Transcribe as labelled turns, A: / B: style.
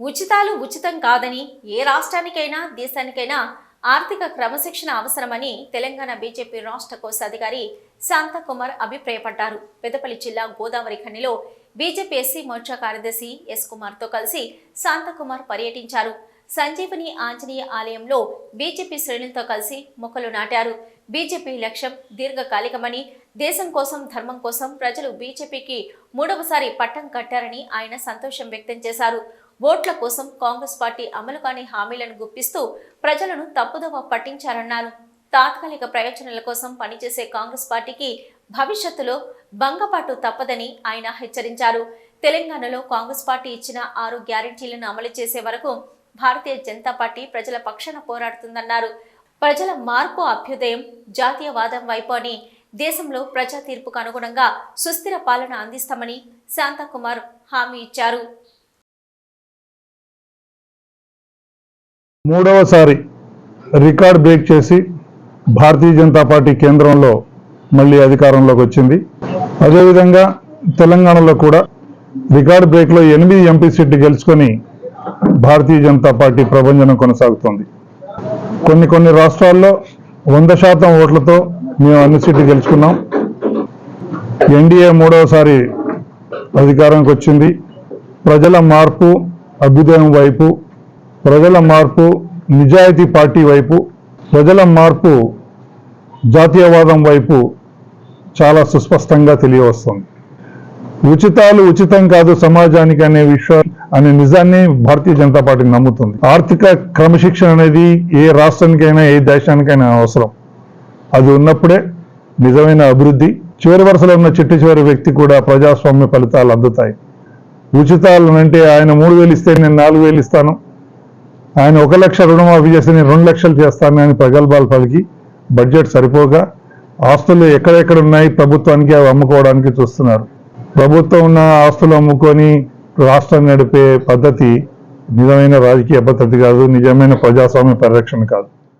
A: ఉచితాలు ఉచితం కాదని ఏ రాష్ట్రానికైనా దేశానికైనా ఆర్థిక క్రమశిక్షణ అవసరమని తెలంగాణ బీజేపీ రాష్ట్ర కోశాధికారి శాంతకుమార్ అభిప్రాయపడ్డారు. పెద్దపల్లి జిల్లా గోదావరి ఖనిలో బీజేపీ ఎస్సీ మోర్చా కార్యదర్శి ఎస్ కుమార్తో కలిసి శాంతకుమార్ పర్యటించారు. సంజీవని ఆంజనేయ ఆలయంలో బీజేపీ శ్రేణులతో కలిసి మొక్కలు నాటారు. బీజేపీ లక్ష్యం దీర్ఘకాలికమని దేశం కోసం ధర్మం కోసం ప్రజలు బీజేపీకి మూడవసారి పట్టం కట్టారని ఆయన సంతోషం వ్యక్తం చేశారు. ఓట్ల కోసం కాంగ్రెస్ పార్టీ అమలు కాని హామీలను గుప్పిస్తూ ప్రజలను తప్పుదోవ పట్టించారన్నారు. తాత్కాలిక ప్రయోజనాల కోసం పనిచేసే కాంగ్రెస్ పార్టీకి భవిష్యత్తులో భంగపాటు తప్పదని ఆయన హెచ్చరించారు. తెలంగాణలో కాంగ్రెస్ పార్టీ ఇచ్చిన ఆరు గ్యారెంటీలను అమలు చేసే వరకు భారతీయ జనతా పార్టీ ప్రజల పక్షాన పోరాడుతుందన్నారు. ప్రజల మార్పు అభ్యుదయం జాతీయవాదం వైపు అని దేశంలో ప్రజా తీర్పుకు అనుగుణంగా సుస్థిర పాలన అందిస్తామని శాంతకుమార్ హామీ ఇచ్చారు.
B: మూడవసారి రికార్డ్ బ్రేక్ చేసి భారతీయ జనతా పార్టీ కేంద్రంలో మళ్ళీ అధికారంలోకి వచ్చింది. అదేవిధంగా తెలంగాణలో కూడా రికార్డ్ బ్రేక్లో ఎనిమిది ఎంపీ సీట్లు గెలుచుకొని భారతీయ జనతా పార్టీ ప్రభంజనం కొనసాగుతోంది. కొన్ని కొన్ని రాష్ట్రాల్లో వంద శాతం ఓట్లతో మేము అన్ని సీట్లు గెలుచుకున్నాం. ఎన్డీఏ మూడవసారి అధికారానికి వచ్చింది. ప్రజల మార్పు అభ్యుదయం వైపు ప్రజల మార్పు నిజాయితీ పార్టీ వైపు ప్రజల మార్పు జాతీయవాదం వైపు చాలా సుస్పష్టంగా తెలియవస్తుంది. ఉచితాలు ఉచితం కాదు సమాజానికి అనే విషయం అనే నిజాన్ని భారతీయ జనతా పార్టీ నమ్ముతుంది. ఆర్థిక క్రమశిక్షణ అనేది ఏ రాష్ట్రానికైనా ఏ దేశానికైనా అవసరం. అది ఉన్నప్పుడే నిజమైన అభివృద్ధి చివరి వరుసలో ఉన్న చిట్టు చివరి వ్యక్తి కూడా ప్రజాస్వామ్య ఫలితాలు అందుతాయి. ఉచితాలు అంటే ఆయన మూడు వేలు ఇస్తే నేను నాలుగు వేలు ఇస్తాను. ఆయన ఒక లక్ష రుణమాఫీ చేస్తే నేను రెండు లక్షలు చేస్తాను అని ప్రగల్భాలు పలికి బడ్జెట్ సరిపోగా ఆస్తులు ఎక్కడెక్కడ ఉన్నాయి ప్రభుత్వానికి అవి అమ్ముకోవడానికి చూస్తున్నారు. ప్రభుత్వం ఉన్న ఆస్తులు అమ్ముకొని రాష్ట్రం నడిపే పద్ధతి నిజమైన రాజకీయ పద్ధతి కాదు నిజమైన ప్రజాస్వామ్య పరిరక్షణ కాదు.